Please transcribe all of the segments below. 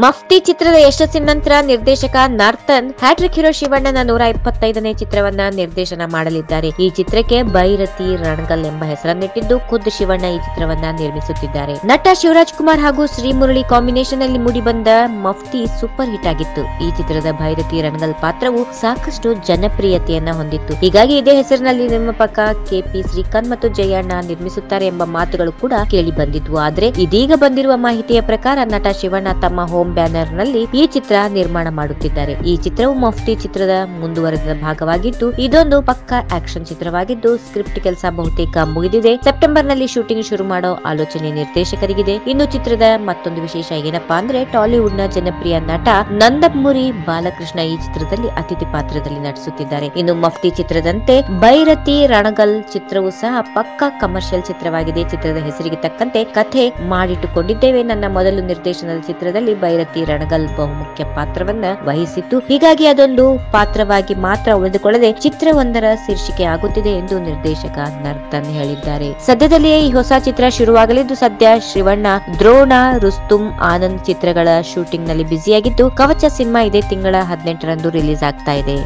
ಮಫ್ತಿ ಚಿತ್ರದ ಯಶಸ್ಸಿನ ನಂತರ ನಿರ್ದೇಶಕ ನಾರ್ತನ್, ಹ್ಯಾಟ್ರಿಕ್ ಹೀರೋ ಶಿವಣ್ಣನ ನೂರ ಇಪ್ಪತ್ತೈದನೇ ಚಿತ್ರವನ್ನ ನಿರ್ದೇಶನ ಮಾಡಲಿದ್ದಾರೆ. ಈ ಚಿತ್ರಕ್ಕೆ ಭೈರತಿ ರಣಗಲ್ ಎಂಬ ಹೆಸರನ್ನಿಟ್ಟಿದ್ದು ಖುದ್ದು ಶಿವಣ್ಣ ಈ ಚಿತ್ರವನ್ನ ನಿರ್ಮಿಸುತ್ತಿದ್ದಾರೆ. ನಟ ಶಿವರಾಜ್ ಕುಮಾರ್ ಹಾಗೂ ಶ್ರೀಮುರಳಿ ಕಾಂಬಿನೇಷನ್ ಅಲ್ಲಿ ಮೂಡಿಬಂದ ಮಫ್ತಿ ಸೂಪರ್ ಹಿಟ್ ಆಗಿತ್ತು. ಈ ಚಿತ್ರದ ಭೈರತಿ ರಣಗಲ್ ಪಾತ್ರವು ಸಾಕಷ್ಟು ಜನಪ್ರಿಯತೆಯನ್ನ ಹೊಂದಿತ್ತು. ಹೀಗಾಗಿ ಇದೇ ಹೆಸರಿನಲ್ಲಿ ನಿರ್ಮಾಪಕ ಕೆಪಿ ಶ್ರೀಕಾಂತ್ ಮತ್ತು ಜಯಣ್ಣ ನಿರ್ಮಿಸುತ್ತಾರೆ ಎಂಬ ಮಾತುಗಳು ಕೂಡ ಕೇಳಿ ಬಂದಿದ್ವು. ಆದ್ರೆ ಇದೀಗ ಬಂದಿರುವ ಮಾಹಿತಿಯ ಪ್ರಕಾರ ನಟ ಶಿವಣ್ಣ ತಮ್ಮ ಹೋಮ್ ಬ್ಯಾನರ್ನಲ್ಲಿ ಈ ಚಿತ್ರ ನಿರ್ಮಾಣ ಮಾಡುತ್ತಿದ್ದಾರೆ. ಈ ಚಿತ್ರವು ಮಫ್ತಿ ಚಿತ್ರದ ಮುಂದುವರೆದ ಭಾಗವಾಗಿದ್ದು, ಇದೊಂದು ಪಕ್ಕಾ ಆಕ್ಷನ್ ಚಿತ್ರವಾಗಿದ್ದು, ಸ್ಕ್ರಿಪ್ಟ್ ಕೆಲಸ ಬಹುತೇಕ ಮುಗಿದಿದೆ. ಸೆಪ್ಟೆಂಬರ್ನಲ್ಲಿ ಶೂಟಿಂಗ್ ಶುರು ಮಾಡೋ ಆಲೋಚನೆ ನಿರ್ದೇಶಕರಿಗಿದೆ. ಇನ್ನು ಚಿತ್ರದ ಮತ್ತೊಂದು ವಿಶೇಷ ಏನಪ್ಪಾ ಅಂದ್ರೆ ಟಾಲಿವುಡ್ನ ಜನಪ್ರಿಯ ನಟ ನಂದಮುರಿ ಬಾಲಕೃಷ್ಣ ಈ ಚಿತ್ರದಲ್ಲಿ ಅತಿಥಿ ಪಾತ್ರದಲ್ಲಿ ನಟಿಸುತ್ತಿದ್ದಾರೆ. ಇನ್ನು ಮಫ್ತಿ ಚಿತ್ರದಂತೆ ಭೈರತಿ ರಣಗಲ್ ಚಿತ್ರವು ಸಹ ಪಕ್ಕಾ ಕಮರ್ಷಿಯಲ್ ಚಿತ್ರವಾಗಿದೆ. ಚಿತ್ರದ ಹೆಸರಿಗೆ ತಕ್ಕಂತೆ ಕಥೆ ಮಾಡಿಟ್ಟುಕೊಂಡಿದ್ದೇವೆ. ನನ್ನ ಮೊದಲು ನಿರ್ದೇಶನದ ಚಿತ್ರದಲ್ಲಿ ಬೈರತಿ ರಣಗಲ್ ಬಹುಮುಖ್ಯ ಪಾತ್ರವನ್ನ ವಹಿಸಿತ್ತು. ಹೀಗಾಗಿ ಅದೊಂದು ಪಾತ್ರವಾಗಿ ಮಾತ್ರ ಉಳಿದುಕೊಳ್ಳದೆ ಚಿತ್ರವೊಂದರ ಶೀರ್ಷಿಕೆ ಆಗುತ್ತಿದೆ ಎಂದು ನಿರ್ದೇಶಕ ನರ್ತನ್ ಹೇಳಿದ್ದಾರೆ. ಸದ್ಯದಲ್ಲಿಯೇ ಈ ಹೊಸ ಚಿತ್ರ ಶುರುವಾಗಲಿದ್ದು ಸದ್ಯ ಶ್ರೀವಣ್ಣ, ದ್ರೋಣ, ರುಸ್ತುಂ, ಆನಂದ್ ಚಿತ್ರಗಳ ಶೂಟಿಂಗ್ನಲ್ಲಿ ಬ್ಯುಸಿಯಾಗಿದ್ದು, ಕವಚ ಸಿನಿಮಾ ಇದೇ ತಿಂಗಳ ಹದಿನೆಂಟರಂದು ರಿಲೀಸ್ ಆಗ್ತಾ ಇದೆ.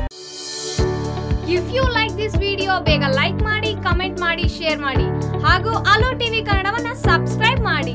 If you like this video ಬೇಗ ಲೈಕ್ ಮಾಡಿ ಕಮೆಂಟ್ ಮಾಡಿ ಶೇರ್ ಮಾಡಿ. ಹಾಗೂ ಅಲೋ ಟಿವಿ ಕನ್ನಡವನ್ನ ಸಬ್ಸ್ಕ್ರೈಬ್ ಮಾಡಿ.